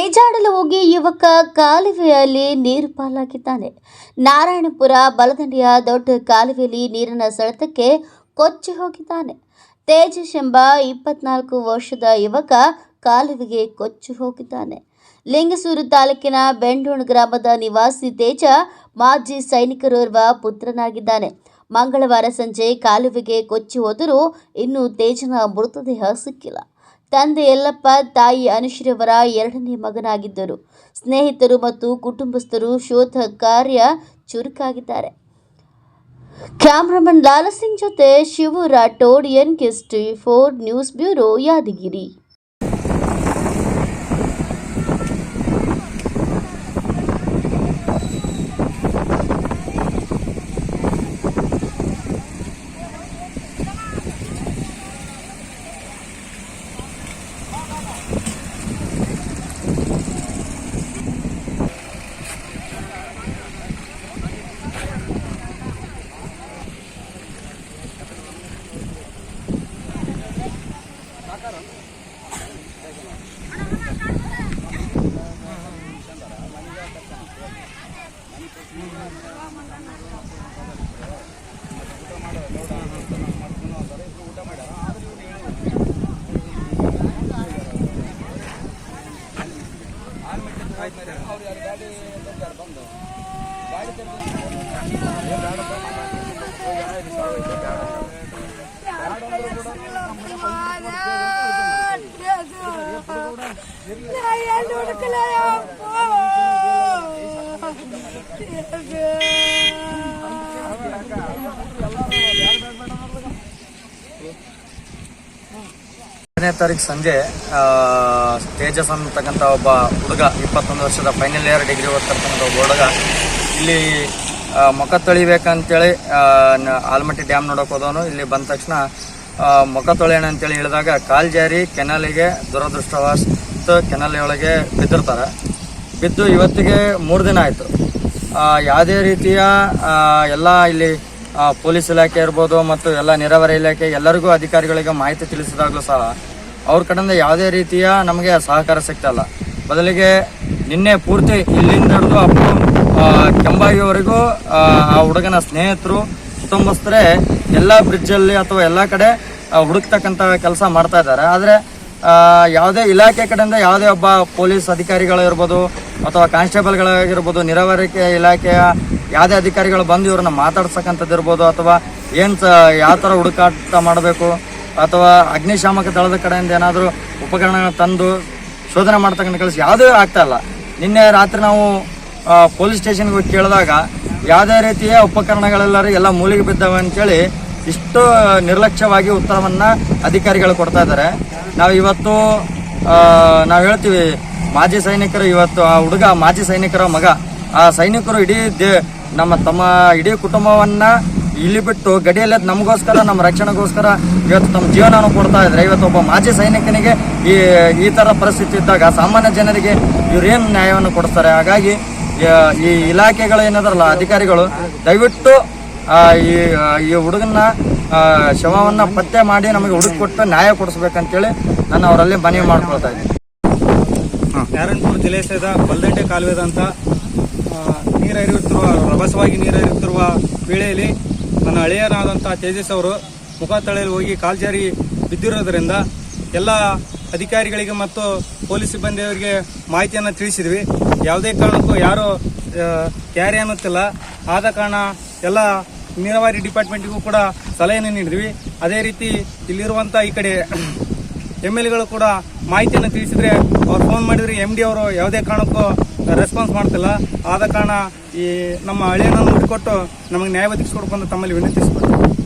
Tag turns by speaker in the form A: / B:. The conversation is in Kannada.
A: ಈಜಾಡಲು ಹೋಗಿ ಯುವಕ ಕಾಲುವೆಯಲ್ಲಿ ನೀರು ಪಾಲಾಗಿದ್ದಾನೆ. ನಾರಾಯಣಪುರ ಬಲದಂಡೆಯ ದೊಡ್ಡ ಕಾಲುವೆಯಲ್ಲಿ ನೀರಿನ ಸೆಳೆತಕ್ಕೆ ಕೊಚ್ಚಿ ಹೋಗಿದ್ದಾನೆ. ತೇಜಸ್ ಎಂಬ ಇಪ್ಪತ್ನಾಲ್ಕು ವರ್ಷದ ಯುವಕ ಕಾಲುವೆಗೆ ಕೊಚ್ಚಿ ಹೋಗಿದ್ದಾನೆ. ಲಿಂಗಸೂರು ತಾಲೂಕಿನ ಬೆಂಡೋಣ ಗ್ರಾಮದ ನಿವಾಸಿ ತೇಜ ಮಾಜಿ ಸೈನಿಕರೋರ್ವ ಪುತ್ರನಾಗಿದ್ದಾನೆ. ಮಂಗಳವಾರ ಸಂಜೆ ಕಾಲುವೆಗೆ ಕೊಚ್ಚಿ ಹೋದರೂ ಇನ್ನೂ ತೇಜನ ಮೃತದೇಹ ಸಿಕ್ಕಿಲ್ಲ. ತಂದೆ ಯಲ್ಲಪ್ಪ ತಾಯಿ ಅನುಶ್ರೀಯವರ ಎರಡನೇ ಮಗನಾಗಿದ್ದರು. ಸ್ನೇಹಿತರು ಮತ್ತು ಕುಟುಂಬಸ್ಥರು ಶೋಧ ಕಾರ್ಯ ಚುರುಕಾಗಿದ್ದಾರೆ. ಕ್ಯಾಮ್ರಾಮನ್ ಲಾಲಸಿಂಗ್ ಜೊತೆ Shivu Rathod N T four news bureau Yadgir. Oh.
B: ಎರಡನೇ ತಾರೀಕು ಸಂಜೆ ತೇಜಸ್ ಅಂತಕ್ಕಂಥ ಒಬ್ಬ ಹುಡುಗ, ಇಪ್ಪತ್ತೊಂದು ವರ್ಷದ ಫೈನಲ್ ಇಯರ್ ಡಿಗ್ರಿ ಓದ್ತಕ್ಕಂಥ ಒಬ್ಬ ಹುಡುಗ. ಇಲ್ಲಿ ಮುಖ ತೊಳಿಬೇಕಂತೇಳಿ ಆಲ್ಮಟ್ಟಿ ಡ್ಯಾಮ್ ನೋಡೋಕೆ ಹೋದವನು. ಇಲ್ಲಿ ಬಂದ ತಕ್ಷಣ ಮುಖ ತೊಳೆಯೋಣ ಅಂತೇಳಿ ಹೇಳಿದಾಗ ಕಾಲ್ ಜಾರಿ, ಕೆನಲಿಗೆ ದುರದೃಷ್ಟವಶಾತ್ ಕೆನಾಲಿ ಒಳಗೆ ಬಿದ್ದಿರ್ತಾರೆ. ಬಿದ್ದು ಇವತ್ತಿಗೆ ಮೂರು ದಿನ ಆಯಿತು. ಯಾವುದೇ ರೀತಿಯ ಎಲ್ಲ ಇಲ್ಲಿ ಪೊಲೀಸ್ ಇಲಾಖೆ ಇರ್ಬೋದು ಮತ್ತು ಎಲ್ಲ ನೀರಾವರಿ ಇಲಾಖೆ ಎಲ್ಲರಿಗೂ ಅಧಿಕಾರಿಗಳಿಗೆ ಮಾಹಿತಿ ತಿಳಿಸಿದಾಗಲೂ ಸಹ ಅವ್ರ ಕಡೆಯಿಂದ ಯಾವುದೇ ರೀತಿಯ ನಮಗೆ ಸಹಕಾರ ಸಿಗ್ತಾಯಿಲ್ಲ ಬದಲಿಗೆ ನಿನ್ನೆ ಪೂರ್ತಿ ಇಲ್ಲಿಂದ ಹಿಡಿದು ಅಪ್ಪು ಕೆಂಬಾಗಿವರೆಗೂ ಆ ಹುಡುಗನ ಸ್ನೇಹಿತರು, ಕುಟುಂಬಸ್ಥರೇ ಎಲ್ಲ ಬ್ರಿಡ್ಜಲ್ಲಿ ಅಥವಾ ಎಲ್ಲ ಕಡೆ ಹುಡುಕ್ತಕ್ಕಂಥ ಕೆಲಸ ಮಾಡ್ತಾ ಇದ್ದಾರೆ. ಆದರೆ ಯಾವುದೇ ಇಲಾಖೆ ಕಡೆಯಿಂದ ಯಾವುದೇ ಒಬ್ಬ ಪೊಲೀಸ್ ಅಧಿಕಾರಿಗಳಿರ್ಬೋದು ಅಥವಾ ಕಾನ್ಸ್ಟೇಬಲ್ಗಳಾಗಿರ್ಬೋದು ನೀರಾವರಿ ಇಲಾಖೆಯ ಯಾವುದೇ ಅಧಿಕಾರಿಗಳು ಬಂದು ಇವ್ರನ್ನ ಮಾತಾಡ್ಸಕ್ಕಂಥದ್ದು ಇರ್ಬೋದು ಅಥವಾ ಏನು ಯಾವ ಥರ ಹುಡುಕಾಟ ಮಾಡಬೇಕು? ಅಥವಾ ಅಗ್ನಿಶಾಮಕ ದಳದ ಕಡೆಯಿಂದ ಏನಾದರೂ ಉಪಕರಣಗಳನ್ನ ತಂದು ಶೋಧನೆ ಮಾಡ್ತಕ್ಕಂಥ ಕೆಲಸ ಯಾವುದೇ ಆಗ್ತಾ ಇಲ್ಲ. ನಿನ್ನೆ ರಾತ್ರಿ ನಾವು ಪೊಲೀಸ್ ಸ್ಟೇಷನ್ಗೆ ಹೋಗಿ ಕೇಳಿದಾಗ ಯಾವುದೇ ರೀತಿಯ ಉಪಕರಣಗಳೆಲ್ಲರೂ ಎಲ್ಲ ಮೂಲಿಗೆ ಬಿದ್ದವೆ ಅಂತೇಳಿ ಇಷ್ಟು ನಿರ್ಲಕ್ಷ್ಯವಾಗಿ ಉತ್ತರವನ್ನು ಅಧಿಕಾರಿಗಳು ಕೊಡ್ತಾ ಇದ್ದಾರೆ. ನಾವು ಇವತ್ತು ನಾವು ಹೇಳ್ತೀವಿ, ಮಾಜಿ ಸೈನಿಕರು ಇವತ್ತು, ಆ ಹುಡುಗ ಮಾಜಿ ಸೈನಿಕರ ಮಗ. ಆ ಸೈನಿಕರು ಇಡೀ ದೇ ನಮ್ಮ ತಮ್ಮ ಇಡೀ ಕುಟುಂಬವನ್ನ ಇಲ್ಲಿ ಬಿಟ್ಟು ಗಡಿಯಲ್ಲಿ ನಮಗೋಸ್ಕರ, ನಮ್ಮ ರಕ್ಷಣೆಗೋಸ್ಕರ ಇವತ್ತು ತಮ್ಮ ಜೀವನವನ್ನು ಕೊಡ್ತಾ ಇದ್ದಾರೆ. ಇವತ್ತು ಒಬ್ಬ ಮಾಜಿ ಸೈನಿಕನಿಗೆ ಈ ಈ ಥರ ಪರಿಸ್ಥಿತಿ ಇದ್ದಾಗ ಸಾಮಾನ್ಯ ಜನರಿಗೆ ಇವರೇನು ನ್ಯಾಯವನ್ನು ಕೊಡ್ತಾರೆ ಹಾಗಾಗಿ ಈ- ಇಲಾಖೆಗಳು ಏನಾದ್ರಲ್ಲ, ಅಧಿಕಾರಿಗಳು ದಯವಿಟ್ಟು ಈ ಈ ಹುಡುಗನ ಶವವನ್ನು ಪತ್ತೆ ಮಾಡಿ ನಮಗೆ ಹುಡುಕೊಟ್ಟು ನ್ಯಾಯ ಕೊಡಿಸ್ಬೇಕಂತೇಳಿ ನಾನು ಅವರಲ್ಲಿ ಮನವಿ ಮಾಡ್ಕೊಳ್ತಾ ಇದ್ದೀನಿ.
C: ನಾರಾಯಣಪುರ ಜಲಾಶಯದ ಬಲ್ದಂಡೆ ಕಾಲುವೆದಂತ ನೀರು ಹರಿಯುತ್ತಿರುವ ರಭಸವಾಗಿ ನೀರು ಹರಿಯುತ್ತಿರುವ ವೇಳೆಯಲ್ಲಿ ನನ್ನ ಹಳೆಯರಾದಂಥ ತೇಜಸ್ ಅವರು ಮುಖ ತಳೆಯಲ್ಲಿ ಹೋಗಿ ಕಾಲ್ಜಾರಿ ಬಿದ್ದಿರೋದ್ರಿಂದ ಎಲ್ಲ ಅಧಿಕಾರಿಗಳಿಗೆ ಮತ್ತು ಪೊಲೀಸ್ ಸಿಬ್ಬಂದಿಯವರಿಗೆ ಮಾಹಿತಿಯನ್ನು ತಿಳಿಸಿದ್ವಿ. ಯಾವುದೇ ಕಾರಣಕ್ಕೂ ಯಾರು ಕ್ಯಾರಿ ಅನ್ನುತ್ತಿಲ್ಲ. ಆದ ಕಾರಣ ಎಲ್ಲ ನೀರಾವರಿ ಡಿಪಾರ್ಟ್ಮೆಂಟಿಗೂ ಕೂಡ ಸಲಹೆಯನ್ನು ನೀಡಿದ್ವಿ. ಅದೇ ರೀತಿ ಇಲ್ಲಿರುವಂಥ ಈ ಕಡೆ ಎಂ ಎಲ್ ಎಗಳು ಕೂಡ ಮಾಹಿತಿಯನ್ನು ತಿಳಿಸಿದ್ರೆ ಅವ್ರು ಫೋನ್ ಮಾಡಿದ್ರೆ ಎಂ ಡಿ ಅವರು ಯಾವುದೇ ಕಾರಣಕ್ಕೂ ರೆಸ್ಪಾನ್ಸ್ ಮಾಡ್ತಿಲ್ಲ. ಆದ ಕಾರಣ ಈ ನಮ್ಮ ಹಳೆಯನ್ನು ಹುಡುಕೊಟ್ಟು ನಮಗೆ ನ್ಯಾಯ ಒದಗಿಸ್ಕೊಡ್ಕೊಂಡು ತಮ್ಮಲ್ಲಿ ವಿನಂತಿಸ್ಕೊಡ್ತೀವಿ